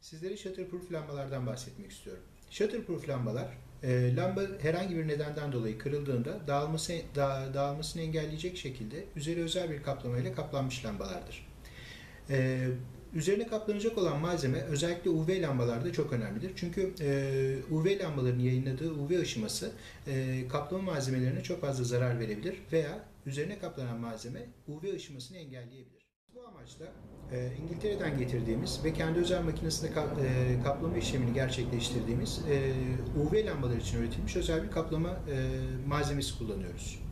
Sizlere shutterproof lambalardan bahsetmek istiyorum. Shutterproof lambalar, e, lamba herhangi bir nedenden dolayı kırıldığında dağılması, da, dağılmasını engelleyecek şekilde üzeri özel bir kaplamayla kaplanmış lambalardır. E, üzerine kaplanacak olan malzeme özellikle UV lambalarda çok önemlidir. Çünkü e, UV lambaların yayınladığı UV ışıması e, kaplama malzemelerine çok fazla zarar verebilir veya üzerine kaplanan malzeme UV ışımasını engelleyebilir. Bu amaçla e, İngiltere'den getirdiğimiz ve kendi özel makinesinde ka- e, kaplama işlemini gerçekleştirdiğimiz e, UV lambalar için üretilmiş özel bir kaplama e, malzemesi kullanıyoruz.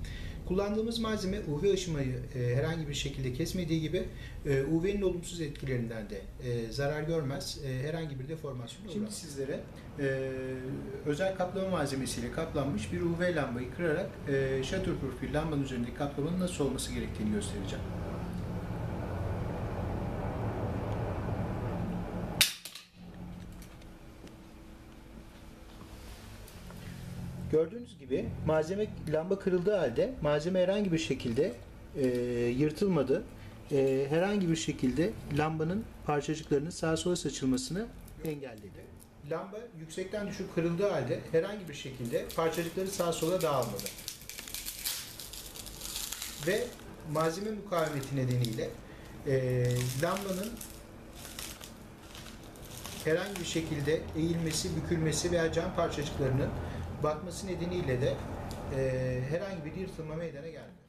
Kullandığımız malzeme UV ışımayı e, herhangi bir şekilde kesmediği gibi e, UV'nin olumsuz etkilerinden de e, zarar görmez, e, herhangi bir deformasyon uğramaz. Şimdi sizlere e, özel kaplama malzemesiyle kaplanmış bir UV lambayı kırarak e, shutterproof bir lambanın üzerindeki kaplamanın nasıl olması gerektiğini göstereceğim. Gördüğünüz gibi malzeme lamba kırıldığı halde malzeme herhangi bir şekilde e, yırtılmadı. E, herhangi bir şekilde lambanın parçacıklarının sağa sola saçılmasını engelledi. Lamba yüksekten düşüp kırıldığı halde herhangi bir şekilde parçacıkları sağa sola dağılmadı. Ve malzeme mukavemeti nedeniyle e, lambanın herhangi bir şekilde eğilmesi, bükülmesi veya cam parçacıklarının batması nedeniyle de e, herhangi bir yırtılma meydana gelmiyor.